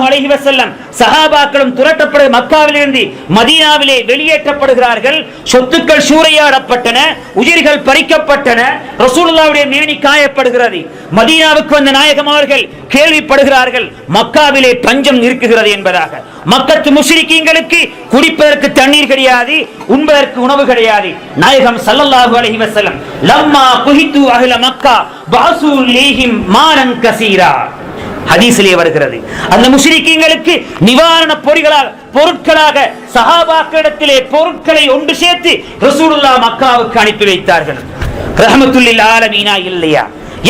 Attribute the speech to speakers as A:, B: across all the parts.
A: ஸல்லல்லாஹு அலைஹி வஸல்லம் சஹாபாக்களும் துரட்டப்பட மக்காவிலிருந்து மதீனாவிலே வெளியேற்றப்படுகிறார்கள். சொத்துக்கள் சூறையாடப்பட்டன உயிர்கள் பறிக்கப்பட்டன ரசூலுல்லாவுடைய மேனி காயப்படுகிறது. மதீனாவுக்கு வந்த நாயகம் அவர்கள் கேள்விப்படுகிறார்கள் மக்காவிலே பஞ்சம் இருக்குகிறது என்பதாக. மக்கத்து முஸ்லிக்கீங்களுக்கு குடிப்பதற்கு தண்ணீர் கிடையாது உண்பதற்கு உணவு கிடையாது. நாயகம் சல்லல்லாஹு அலஹி வசல்லம் லம்மா குஹித்து அகில மக்கா பாசு லீஹிம் மானன் கசீரா. ஹதீசிலே வருகிறது. அந்த முஸ்லிக்கீங்களுக்கு நிவாரண பொறிகளால் பொருட்களாக சஹாபாக்களிடத்திலே பொருட்களை ஒன்று சேர்த்து ரசூலுல்லாஹ் மக்காவுக்கு அனுப்பி வைத்தார்கள். ரஹமத்துல்லில் ஆலமீனா இல்லையா?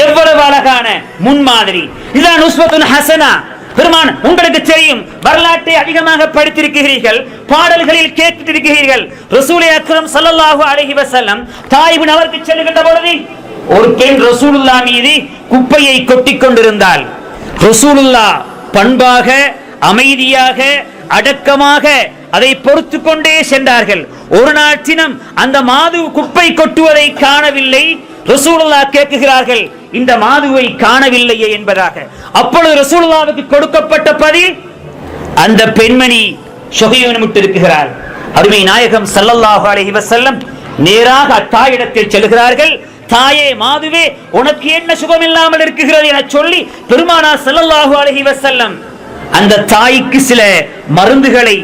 A: எவ்வளவு அழகான முன்மாதிரி. இதுதான் உஸ்வத்துன் ஹசனா. பெருமான் உங்களுக்கு தெரியும் வரலாற்றை அதிகமாக படித்திருக்கிறீர்கள் பாடல்களில் கேட்டிருக்கிறீர்கள். ரசூலை அக்ரம் சல்லல்லாஹு அலைஹி வசல்லம் தாயிபின் அவருக்கு செல்லுகின்ற பொழுது ஒரு பெண் ரசூலுல்லா மீது குப்பையை கொட்டிக் கொண்டிருந்தாள். ரசூலுல்லா பண்பாக அமைதியாக அடக்கமாக அதை பொறுத்து கொண்டே சென்றார்கள். ஒரு நாள் தினம் அந்த மாது குப்பை கொட்டுவதை காணவில்லை. ரசூலுல்லா கேட்குகிறார்கள் இந்த மாதுவை காணவில்லையே என்பதாக. அப்பொழுது ரசூலுல்லாவுக்கு கொடுக்கப்பட்ட பதில் அந்த பெண்மணி சொகையனுமிட்டு இருக்கிறார் அருமை நாயகம் சல்லல்லாஹு அலஹி வசல்லம் நேராக அத்தாயிடத்தில் செல்கிறார்கள். தாயே மாதுவே உனக்கு என்ன சுகம் இல்லாமல் இருக்குகிறது என சொல்லி பெருமானா செல்லல்லாஹு அலைஹி வஸல்லம் அந்த தாய்க்கு சில மருந்துகளை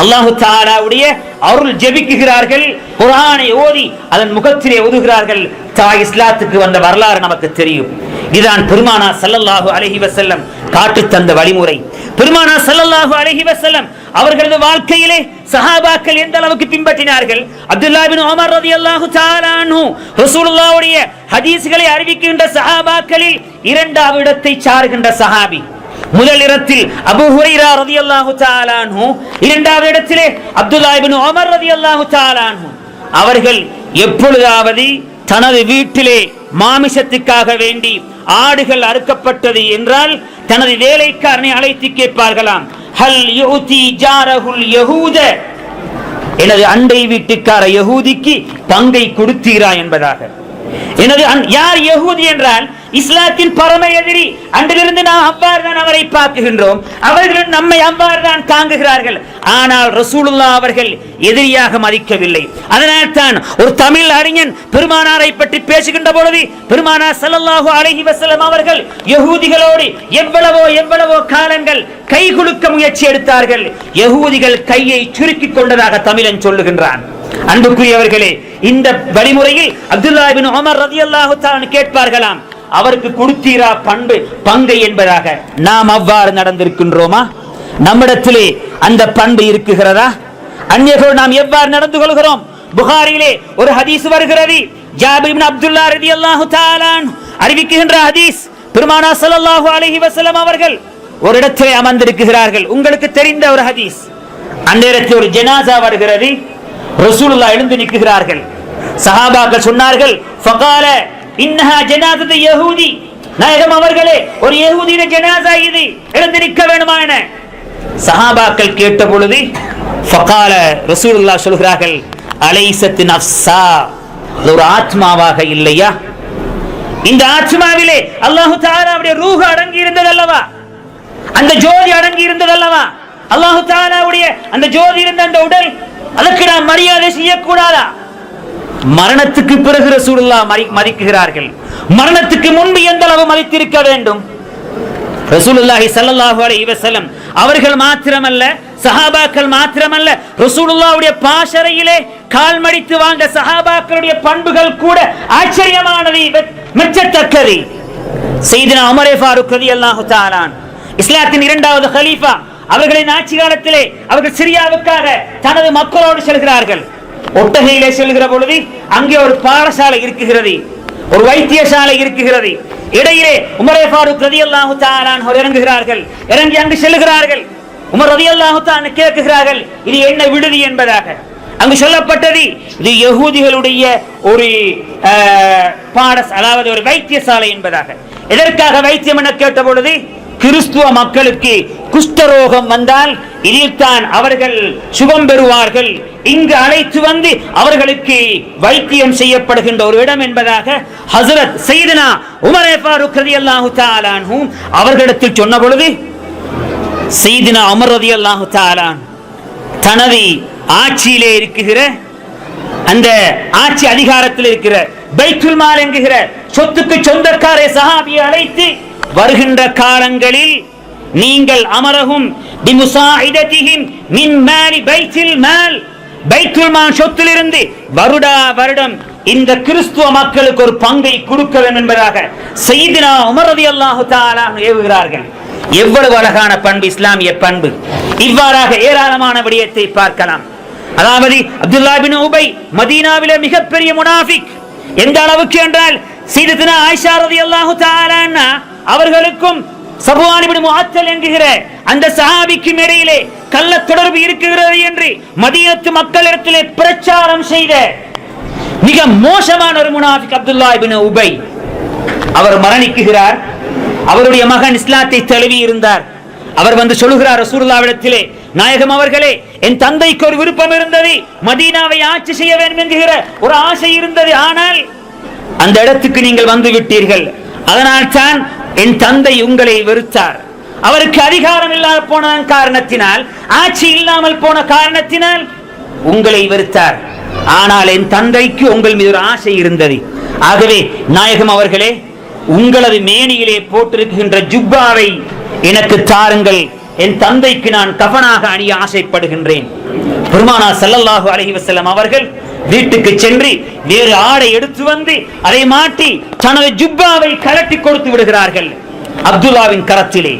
A: அல்லாஹு தாலாவுடைய அருள் ஜெபிக்குகிறார்கள் குரானை ஓதி அதன் முகத்திலே ஓதுகிறார்கள் தாய் இஸ்லாத்துக்கு வந்த வரலாறு நமக்கு தெரியும். இதான் பெருமானா சல்லல்லாஹு அலஹி வசல்லம் காட்டு தந்த வழிமுறை. பெருமானா சல்லல்லாஹு அலஹி வசல்லம் அவர்களது வாழ்க்கையிலே சஹாபாக்கள் எந்த அளவுக்கு பின்பற்றினார்கள்? அப்துல்லா பின் உமர் ரலியல்லாஹு தஆலா அன்ஹு ரசூலுல்லாஹ்வுடைய ஹதீஸ்களை அறிவிக்கின்ற சஹாபாக்களில் இரண்டாவது இடத்தை சாருகின்ற சஹாபி. முதல் இடத்தில் அபு ஹுரைரா ரதி அல்லாஹு தாலானு இரண்டாவது இடத்திலே அப்துல்லா இபின் உமர் ரதி அல்லாஹு தாலானு அவர்கள் எப்பொழுதாவது தனது வீட்டிலே மாமிசத்துக்காக வேண்டி ஆடுகள் அறுக்கப்பட்டது என்றால் தனது வேலைக்காரனை அழைத்து கேட்பார்களாம். ஹல் யுதி ஜாரகுல் யகூத எனது அண்டை வீட்டுக்கார யகூதிக்கு பங்கை கொடுத்தீரா என்பதாக. எனது யார் யகூதி என்றால் இஸ்லாத்தின் பரம எதிரி. அன்றிலிருந்து நாம் அவ்வாறு தான் அவரை பார்க்குகின்றோம். அவர்களும் நம்மை அவ்வாறு தான் தாங்குகிறார்கள். ஆனால் ரசூலுல்லா அவர்கள் எதிரியாக மதிக்கவில்லை. அதனால் தான் ஒரு தமிழ் அறிஞன் பெருமானாரை பற்றி பேசுகின்ற பொழுது பெருமானார் சல்லல்லாஹு அலைஹி வசலம் அவர்கள் யகூதிகளோடு எவ்வளவோ எவ்வளவோ காலங்கள் கை குலுக்க முயற்சி எடுத்தார்கள். யகூதிகள் கையை சுருக்கிக் கொண்டதாக தமிழன் சொல்லுகின்றான். அன்புக்குரியவர்களே இந்த வழிமுறையில் அப்துல்லா பின் உமர் ரலியல்லாஹு தஆலா கேட்பார்களாம். அவருக்கு கொடுத்தீரா பண்பு பங்கை என்பதாக நாம் அவ்வாறு நடந்திருக்கின்றோமா? நம்மிடத்திலே அந்த பண்பு இருக்குகிறதா? அந்நியர்கள் நாம் எவ்வாறு நடந்து கொள்கிறோம்? புகாரிலே ஒரு ஹதீஸ் வருகிறது. ஜாபிர் அப்துல்லா ரதி அல்லாஹு தாலான் அறிவிக்கின்ற ஹதீஸ் பெருமானா சல்லாஹு அலஹி வசலம் அவர்கள் ஒரு இடத்திலே அமர்ந்திருக்கிறார்கள். உங்களுக்கு தெரிந்த ஒரு ஹதீஸ். அந்நேரத்தில் ஒரு ஜனாசா வருகிறது. ரசூலுல்லா எழுந்து நிற்கிறார்கள். சஹாபாக்கள் சொன்னார்கள் ஃபகால இன்னஹா ஜனாசத்து யஹூதி. நாயகம் அவர்களே ஒரு யஹூதியின் ஜனாசா இது. எழுந்து நிற்க வேணுமா என சஹாபாக்கள் கேட்ட பொழுது ஃபகால ரசூலுல்லா சொல்கிறார்கள் அலைசத்து நஃப்ஸா. அது ஒரு ஆத்மாவாக இல்லையா? இந்த ஆத்மாவிலே அல்லாஹு தாலாவுடைய ரூஹ அடங்கி இருந்தது அல்லவா? அந்த ஜோதி அடங்கி இருந்தது அல்லவா? அல்லாஹு தாலாவுடைய அந்த ஜோதி இருந்த அந்த உடல் அதற்கு நாம் மரியாதை செய்யக்கூடாதா? மரணத்துக்கு பிறகு ரசூலுல்லா மதிக்குகிறார்கள் மரணத்துக்கு முன்பு எந்த அளவு மதித்திருக்க வேண்டும்? ரசூலுல்லாஹி சல்லல்லாஹு அலைஹி வஸல்லம். அவர்கள் மாத்திரமல்ல சஹாபாக்கள் மாத்திரமல்ல ரசூலுல்லாஹ்வுடைய பாஷறையிலே கால் மடித்து வாங்க சஹாபாக்களுடைய பண்புகள் கூட ஆச்சரியமானது வெ- மெச்சத்தக்கது செய்தினா உமரே ஃபாரூக் ரலியல்லாஹு தஆலான். இஸ்லாத்தின் இரண்டாவது ஹலீஃபா. அவர்களின் ஆட்சி காலத்திலே அவர்கள் சிரியாவுக்காக தனது மக்களோடு செல்கிறார்கள். ஒட்டகையிலே செல்கிற பொழுது அங்கே ஒரு பாடசாலை இருக்குகிறது. ஒரு வைத்தியசாலை இருக்குகிறது. இடையிலே உமரே ஃபாரூக் ரதி அல்லாஹு அவர் இறங்குகிறார்கள். இறங்கி அங்கு செல்கிறார்கள். உமர் ரலியல்லாஹு தஆலா கேட்குகிறார்கள் இது என்ன விடுதி என்பதாக? அங்கு சொல்லப்பட்டது இது யகூதிகளுடைய ஒரு அஹ், பாடஸ் அதாவது ஒரு வைத்தியசாலை என்பதாக. எதற்காக வைத்தியம் என கேட்ட பொழுது கிறிஸ்துவ மக்களுக்கு குஷ்டரோகம் வந்தால் இதில் தான் அவர்கள் சுகம் பெறுவார்கள். இங்கு அழைத்து வந்து அவர்களுக்கு வைத்தியம் செய்யப்படுகின்ற ஒரு இடம் என்பதாக ஹசரத் செய்தனா உமரே ஃபாரூக் அல்லாஹு தஆலா அன்ஹு அவர்களிடத்தில் சொன்ன பொழுது செய்தினா அமர் ரதி அல்லாஹு தனது ஆட்சியிலே இருக்குகிற அந்த ஆட்சி அதிகாரத்தில் இருக்கிற பைத்துல் மால் என்கிற சொத்துக்கு சொந்தக்காரை சஹாபியை அழைத்து வருகின்ற காலங்களில் நீங்கள் அமரகும் மின் சொத்திலிருந்து வருடா வருடம் இந்த கிறிஸ்துவ மக்களுக்கு ஒரு பங்கை கொடுக்க வேண்டும் என்பதாக செய்தினா உமரதி அல்லாஹு ஏவுகிறார்கள். எவ்வளவு அழகான பண்பு இஸ்லாமிய பண்பு. இவ்வாறாக ஏராளமான விடயத்தை பார்க்கலாம். அதாவது அப்துல்லா பின் உபை மதீனாவிலே மிகப்பெரிய முனாஃபிக். எந்த அளவுக்கு என்றால் சீதத்தினா ஆயிஷா ரதி அல்லாஹு தாரான்னா அவர்களுக்கும் சபுவான் இப்னு என்கிற அந்த சஹாபிக்கும் இடையிலே கள்ள தொடர்பு இருக்கிறது என்று மதியத்து மக்களிடத்திலே பிரச்சாரம் செய்த மிக மோசமான ஒரு முனாஃபிக் அப்துல்லா உபை. அவர் மரணிக்குகிறார். அவருடைய மகன் இஸ்லாத்தை தழுவி இருந்தார். அவர் வந்து சொல்லுகிறார் ரசூலுல்லாவிடத்திலே நாயகம் அவர்களே என் தந்தைக்கு ஒரு விருப்பம் இருந்தது. மதீனாவை ஆட்சி செய்ய வேண்டும் என்கிற ஒரு ஆசை இருந்தது. ஆனால் அந்த இடத்துக்கு நீங்கள் வந்து விட்டீர்கள். அதனால் தான் என் தந்தை உங்களை வெறுத்தார். அவருக்கு அதிகாரம் இல்லாத போன காரணத்தினால் ஆட்சி இல்லாமல் போன காரணத்தினால் உங்களை வெறுத்தார். ஆனால் என் தந்தைக்கு உங்கள் மீது ஒரு ஆசை இருந்தது. ஆகவே நாயகம் அவர்களே உங்களது மேனியிலே போட்டிருக்கின்ற ஜுப்பாவை எனக்கு தாருங்கள். என் தந்தைக்கு நான் கவனாக அணிய ஆசைப்படுகின்றேன். பெருமானா சல்லல்லாஹு அலஹி வசலம் அவர்கள் வீட்டுக்கு சென்று வேறு ஆடை எடுத்து வந்து அதை மாட்டி தனது ஜுப்பாவை கலட்டி கொடுத்து விடுகிறார்கள். அப்துல்லாவின் கரத்திலே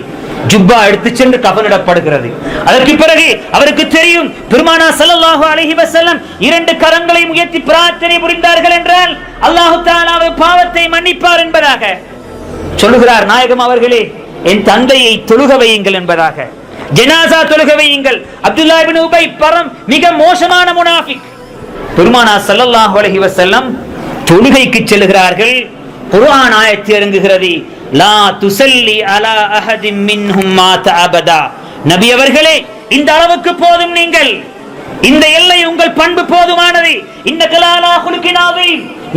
A: ஜுப்பா எடுத்து சென்று கபனிடப்படுகிறது. அதற்கு பிறகு அவருக்கு தெரியும் பெருமானா ஸல்லல்லாஹு அலஹி வசல்லம் இரண்டு கரங்களை உயர்த்தி பிரார்த்தனை புரிந்தார்கள் என்றால் அல்லாஹு தாலாவை பாவத்தை மன்னிப்பார் என்பதாக சொல்லுகிறார் நாயகம் அவர்களே என் தந்தையை தொழுக வையுங்கள் என்பதாக. ஜனாசா தொழுக வையுங்கள். அப்துல்லா இப்னு உபை பரம் மிக மோசமான முனாஃபிக். பெருமானா சல்லல்லாஹ் அலஹி வசல்லம் தொழுகைக்கு செல்கிறார்கள் குர்ஆன் ஆயத்தி இறங்குகிறது. லா துசல்லி அலா அஹதி மின்ஹும் மாத அபதா. நபி அவர்களே இந்த அளவுக்கு போதும் நீங்கள். இந்த எல்லை உங்கள் பண்பு போதுமானது. இந்த கலாலா குலுக்கினாவை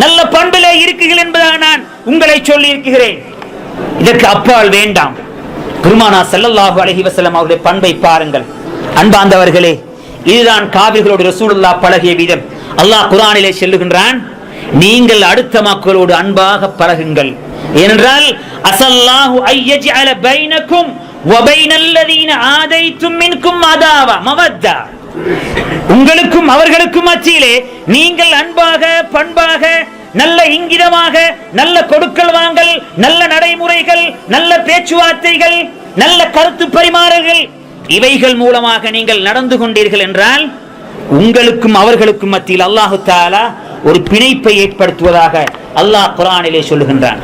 A: நல்ல பண்பிலே இருக்குகள் என்பதாக நான் உங்களை சொல்லி இருக்கிறேன் இதற்கு அப்பால் வேண்டாம். குருமானா செல்லல்லாஹு அலஹி வசலம் அவருடைய பண்பை பாருங்கள். அன்பாந்தவர்களே இதுதான் காவிர்களோடு ரசூலுல்லாஹ் பழகிய விதம். அல்லாஹ் குரானிலே சொல்லுகின்றான் நீங்கள் அடுத்த மக்களோடு அன்பாக பழகுங்கள். ஏனென்றால் அசல்லாஹு ஐயஜ்அல பைனக்கும் வபைனல்லதீன ஆதைத்தும் மின்கும் அதாவா மவத்தா. உங்களுக்கும் அவர்களுக்கும் மத்தியிலே நீங்கள் அன்பாக பண்பாக நல்ல இங்கிதமாக நல்ல கொடுக்கல் வாங்கல் நல்ல நடைமுறைகள் நல்ல பேச்சுவார்த்தைகள் நல்ல கருத்து பரிமாறல்கள் இவைகள் மூலமாக நீங்கள் நடந்து கொண்டீர்கள் என்றால் உங்களுக்கும் அவர்களுக்கும் மத்தியில் அல்லாஹு தாலா ஒரு பிணைப்பை ஏற்படுத்துவதாக அல்லாஹ் குரானிலே சொல்லுகின்றான்.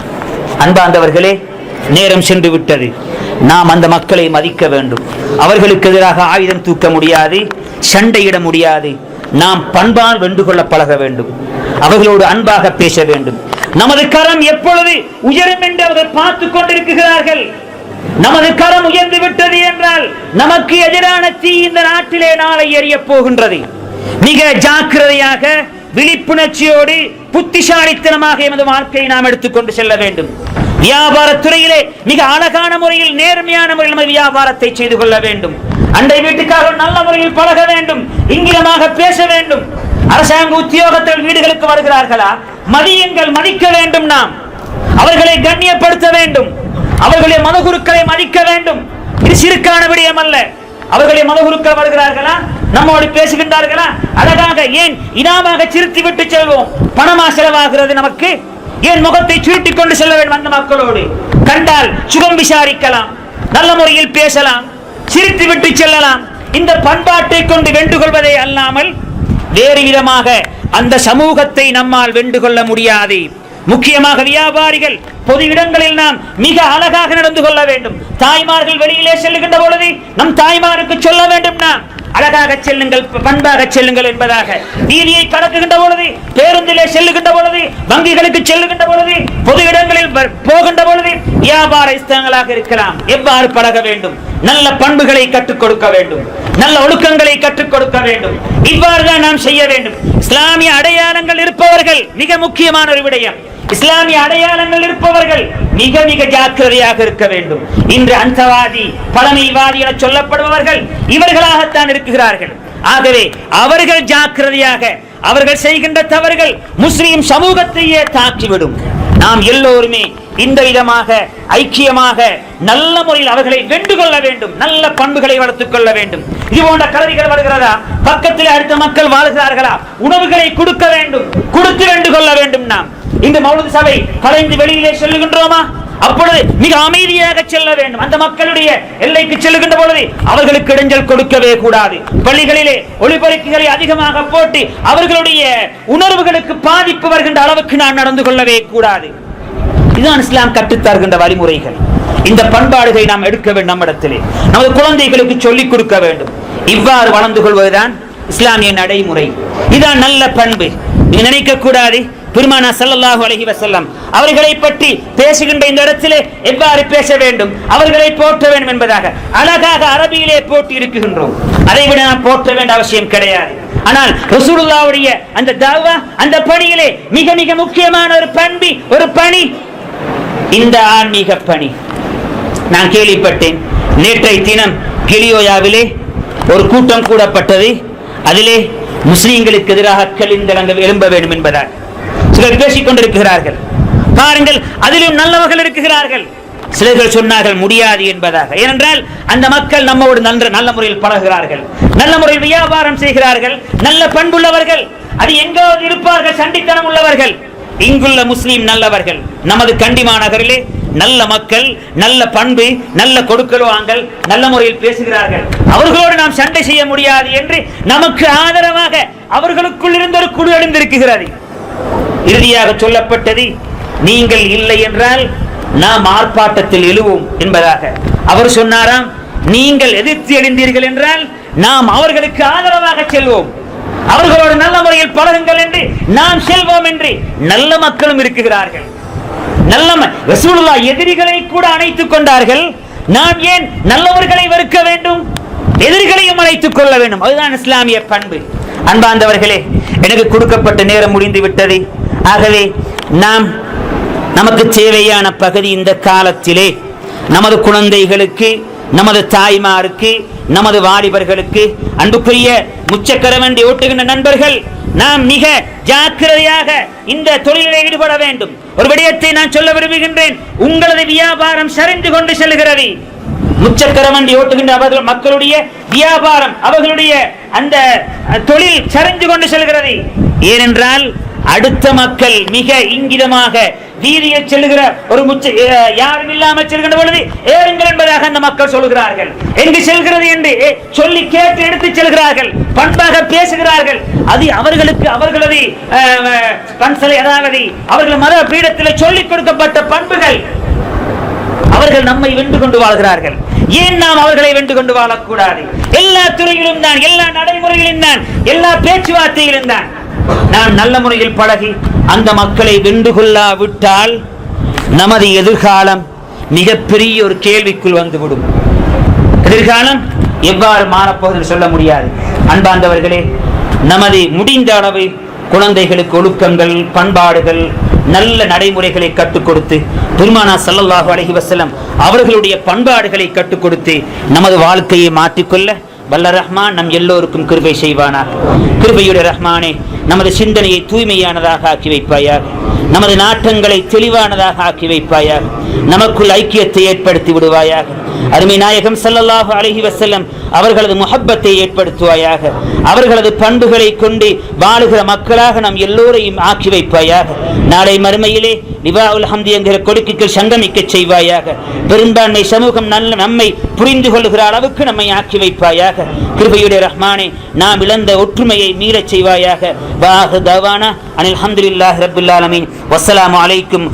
A: அன்பாந்தவர்களே நேரம் சென்று விட்டது. நாம் அந்த மக்களை மதிக்க வேண்டும். அவர்களுக்கு எதிராக ஆயுதம் தூக்க முடியாது சண்டையிட முடியாது. நாம் பண்பால் வென்று கொள்ள பழக வேண்டும். அவர்களோடு அன்பாக பேச வேண்டும். நமது கரம் எப்பொழுது உயரும் என்று அவர்கள் பார்த்து கொண்டிருக்கிறார்கள்? நமது கரம் உயர்ந்து விட்டது என்றால் நமக்கு எதிரான தீ இந்த நாட்டிலே நாளை எரிய போகின்றது. மிக ஜாக்கிரதையாக விழிப்புணர்ச்சியோடு புத்திசாலித்தனமாக எமது வாழ்க்கையை நாம் எடுத்துக்கொண்டு செல்ல வேண்டும். வியாபாரத்துறையிலே மிக அழகான முறையில் நேர்மையான முறையில் நமது வியாபாரத்தை செய்து கொள்ள வேண்டும். அண்டை வீட்டுக்காக நல்ல முறையில் பழக வேண்டும். இங்கிலமாக பேச வேண்டும். அரசாங்க உத்தியோகத்தில் வீடுகளுக்கு வருகிறார்களா? மதியுங்கள் மதிக்க வேண்டும் நாம். அவர்களை கண்ணியப்படுத்த வேண்டும். அவர்களுடைய மனகுருக்களை மதிக்க வேண்டும். இது சிறுக்கான விடயம் அல்ல. அவர்களுடைய மனகுருக்கள் வருகிறார்களா? நம்மோடு பேசுகின்றார்களா? அழகாக ஏன் இனாமாக சிரித்து விட்டு செல்வோம்? பணமா செலவாகிறது நமக்கு? ஏன் முகத்தை சுருட்டி கொண்டு செல்ல வேண்டும் அந்த மக்களோடு? கண்டால் சுகம் விசாரிக்கலாம். நல்ல முறையில் பேசலாம். சிரித்து விட்டு செல்லலாம். இந்த பண்பாட்டை கொண்டு வென்று கொள்வதை அல்லாமல் வேறு விதமாக அந்த சமூகத்தை நம்மால் வென்று கொள்ள முடியாது. முக்கியமாக வியாபாரிகள் பொது இடங்களில் நாம் மிக அழகாக நடந்து கொள்ள வேண்டும். தாய்மார்கள் வெளியிலே செல்லுகின்ற பொழுது நம் தாய்மாருக்கு சொல்ல வேண்டும் நாம். அழகாக செல்லுங்கள் பண்பாக செல்லுங்கள் என்பதாக. வீதியை கடக்குகின்ற பொழுது பேருந்திலே செல்லுகின்ற பொழுது வங்கிகளுக்கு செல்லுகின்ற பொழுது பொது இடங்களில் போகின்ற பொழுது வியாபார ஸ்தலங்களாக இருக்கலாம். எவ்வாறு பழக வேண்டும்? நல்ல பண்புகளை கற்றுக் கொடுக்க வேண்டும். நல்ல ஒழுக்கங்களை கற்றுக் கொடுக்க வேண்டும். இவ்வாறு தான் நாம் செய்ய வேண்டும். இஸ்லாமிய அடையாளங்கள் இருப்பவர்கள் மிக முக்கியமான ஒரு விடயம். இஸ்லாமிய அடையாளங்கள் இருப்பவர்கள் மிக மிக ஜாக்கிரதையாக இருக்க வேண்டும். இன்று அந்தவாதி பழமைவாதி என சொல்லப்படுபவர்கள் இவர்களாகத்தான் இருக்கிறார்கள். ஆகவே அவர்கள் ஜாக்கிரதையாக அவர்கள் செய்கின்ற தவறுகள் முஸ்லிம் சமூகத்தையே தாக்கிவிடும். நாம் எல்லோருமே இந்த விதமாக ஐக்கியமாக நல்ல முறையில் அவர்களை வென்று கொள்ள வேண்டும். நல்ல பண்புகளை வளர்த்துக் கொள்ள வேண்டும். இது போன்ற கலவிகள் வருகிறதா? பக்கத்தில் அடுத்த மக்கள் வாழ்கிறார்களா? உணவுகளை கொடுக்க வேண்டும். கொடுத்து வென்று கொள்ள வேண்டும் நாம். இந்த மௌலது சபை கலைந்து வெளியிலே செல்லுகின்றோமா? அப்பொழுது மிக அமைதியாக செல்ல வேண்டும். அந்த மக்களுடைய எல்லைக்கு செல்லுகின்ற பொழுது அவர்களுக்கு இடைஞ்சல் கொடுக்கவே கூடாது. பள்ளிகளிலே ஒளிபெருக்குகளை அதிகமாக போட்டு அவர்களுடைய உணர்வுகளுக்கு பாதிப்பு வருகின்ற அளவுக்கு நான் நடந்து கொள்ளவே கூடாது. இதுதான் இஸ்லாம் கற்றுத்தருகின்ற வழிமுறைகள். இந்த பண்பாடுகளை நாம் எடுக்க வேண்டும் நம்மிடத்திலே நமது குழந்தைகளுக்கு சொல்லிக் கொடுக்க வேண்டும். இவ்வாறு வளர்ந்து கொள்வதுதான் இஸ்லாமிய நடைமுறை. இதான் நல்ல பண்பு. நீங்க நினைக்க கூடாது. பெருமானா சல்லல்லாஹு அலஹி வசல்லம் அவர்களை பற்றி பேசுகின்ற இந்த இடத்திலே எவ்வாறு பேச வேண்டும்? அவர்களை போற்ற வேண்டும் என்பதாக அழகாக அரபியிலே போட்டி இருக்குகின்றோம். அதை விட நாம் போற்ற வேண்டிய அவசியம் கிடையாது. ஆனால் ரசூலுல்லாவுடைய அந்த தாவா அந்த பணியிலே மிக மிக முக்கியமான ஒரு பண்பி ஒரு பணி. இந்த ஆன்மீக பணி. நான் கேள்விப்பட்டேன். நேற்றை தினம் கிளியோயாவிலே ஒரு கூட்டம் கூடப்பட்டது. அதிலே முஸ்லீம்களுக்கு எதிராக கலிந்தடங்கள் எழும்ப வேண்டும் என்பதால். சிலர் பேசிக் கொண்டிருக்கிறார்கள் பாருங்கள் அதிலும் நல்லவர்கள் இருக்கிறார்கள். சிலர்கள் சொன்னார்கள் முடியாது என்பதாக. ஏனென்றால் அந்த மக்கள் நம்மோடு நன்ற நல்ல முறையில் பழகுகிறார்கள். நல்ல முறையில் வியாபாரம் செய்கிறார்கள். நல்ல பண்புள்ளவர்கள். அது எங்காவது இருப்பார்கள் சண்டித்தனம் உள்ளவர்கள். இங்குள்ள முஸ்லீம் நல்லவர்கள் நமது கண்டி மாநகரிலே நல்ல மக்கள் நல்ல பண்பு நல்ல கொடுக்கல் வாங்கல் நல்ல முறையில் பேசுகிறார்கள். அவர்களோடு நாம் சண்டை செய்ய முடியாது என்று நமக்கு ஆதரவாக அவர்களுக்குள் இருந்து ஒரு குழு எழுந்திருக்கிறது. இறுதியாக சொல்லப்பட்டது நீங்கள் இல்லை என்றால் நாம் ஆர்ப்பாட்டத்தில் எழுவோம் என்பதாக. அவர் சொன்னாராம் நீங்கள் எதிர்த்து எழுந்தீர்கள் என்றால் நாம் அவர்களுக்கு ஆதரவாக செல்வோம். அவர்களோடு நல்ல முறையில் பழகுங்கள் என்று நாம் செல்வோம் என்று நல்ல மக்களும் இருக்குகிறார்கள் நல்ல ரசூலுல்லா எதிரிகளை கூட அணைத்துக் கொண்டார்கள். நாம் ஏன் நல்லவர்களை வெறுக்க வேண்டும்? எதிரிகளையும் அழைத்துக் கொள்ள வேண்டும். அதுதான் இஸ்லாமிய பண்பு. அன்பாந்தவர்களே எனக்கு கொடுக்கப்பட்ட நேரம் முடிந்து விட்டது. ஆகவே நாம் நமக்கு தேவையான பகுதி இந்த காலத்திலே நமது குழந்தைகளுக்கு நமது தாய்மாருக்கு நமது வாலிபர்களுக்கு அன்புக்குரிய முச்சக்கர வண்டி ஓட்டுகின்ற நண்பர்கள் நாம் மிக ஜாக்கிரதையாக இந்த தொழிலில் ஈடுபட வேண்டும். ஒரு விடயத்தை நான் சொல்ல விரும்புகின்றேன். உங்களது வியாபாரம் சரிந்து கொண்டு செல்கிறது. முச்சக்கர வண்டி ஓட்டுகின்ற அவர்கள் மக்களுடைய வியாபாரம் அவர்களுடைய அந்த தொழில் சரிந்து கொண்டு செல்கிறது. ஏனென்றால் அடுத்த மக்கள் மிக இங்கிதமாக வீதியை செல்லுகிற ஒரு முச்ச யாரும் இல்லாமல் செல்கின்ற பொழுது ஏறுங்கள் என்பதாக அந்த மக்கள் சொல்கிறார்கள் எங்கு செல்கிறது என்று ஏ, சொல்லி கேட்டு எடுத்து செல்கிறார்கள். பண்பாக பேசுகிறார்கள். அது அவர்களுக்கு அவர்களது அஹ், பன்சலை அதாவது அவர்கள் மத பீடத்தில் சொல்லிக் கொடுக்கப்பட்ட பண்புகள். அவர்கள் நம்மை வென்று கொண்டு வாழ்கிறார்கள். ஏன் நாம் அவர்களை வென்று கொண்டு வாழக்கூடாது? எல்லா துறையிலும் தான் எல்லா நடைமுறையிலும் தான் எல்லா பேச்சுவார்த்தையிலும் தான். நாம் நல்ல முறையில் பழகி அந்த மக்களை வென்று கொள்ளாவிட்டால் நமது எதிர்காலம் மிகப்பெரிய ஒரு கேள்விக்குள் வந்துவிடும். எதிர்காலம் எவ்வாறு மாறப்போகுதுன்னு சொல்ல முடியாது. அன்பார்ந்தவர்களே நமது முடிந்த அளவு குழந்தைகளுக்கு ஒழுக்கங்கள் பண்பாடுகள் நல்ல நடைமுறைகளை கற்றுக் கொடுத்து பெருமானா சல்லல்லாஹு அலஹி வசலம் அவர்களுடைய பண்பாடுகளை கற்றுக் கொடுத்து நமது வாழ்க்கையை மாற்றிக்கொள்ள வல்ல ரஹ்மான் நம் எல்லோருக்கும் கிருபை செய்வானார் கிருபையுடைய ரஹ்மானே நமது சிந்தனையை தூய்மையானதாக ஆக்கி வைப்பாயாக. நமது நாட்டங்களை தெளிவானதாக ஆக்கி வைப்பாயாக. நமக்குள் ஐக்கியத்தை ஏற்படுத்தி விடுவாயாக. அருமை நாயகம் ஸல்லல்லாஹு அலைஹி வசல்லம் அவர்களது முகப்பத்தை ஏற்படுத்துவாயாக. அவர்களது பண்புகளை கொண்டு வாழுகிற மக்களாக நாம் எல்லோரையும் ஆக்கி வைப்பாயாக. நாளை மறுமையிலே நிவாவுல் ஹம்தி என்கிற கொடுக்குகள் சங்கமிக்க செய்வாயாக. பெரும்பான்மை சமூகம் நல்ல நம்மை புரிந்து கொள்கிற அளவுக்கு நம்மை ஆக்கி வைப்பாயாக. கிருபையுடைய ரஹ்மானே நாம் இழந்த ஒற்றுமையை மீறச் செய்வாயாக. வாஹு தவானா அனில் ஹம்துலில்லாஹி ரபுல்லாலமின் வசலாம் அலைக்கும்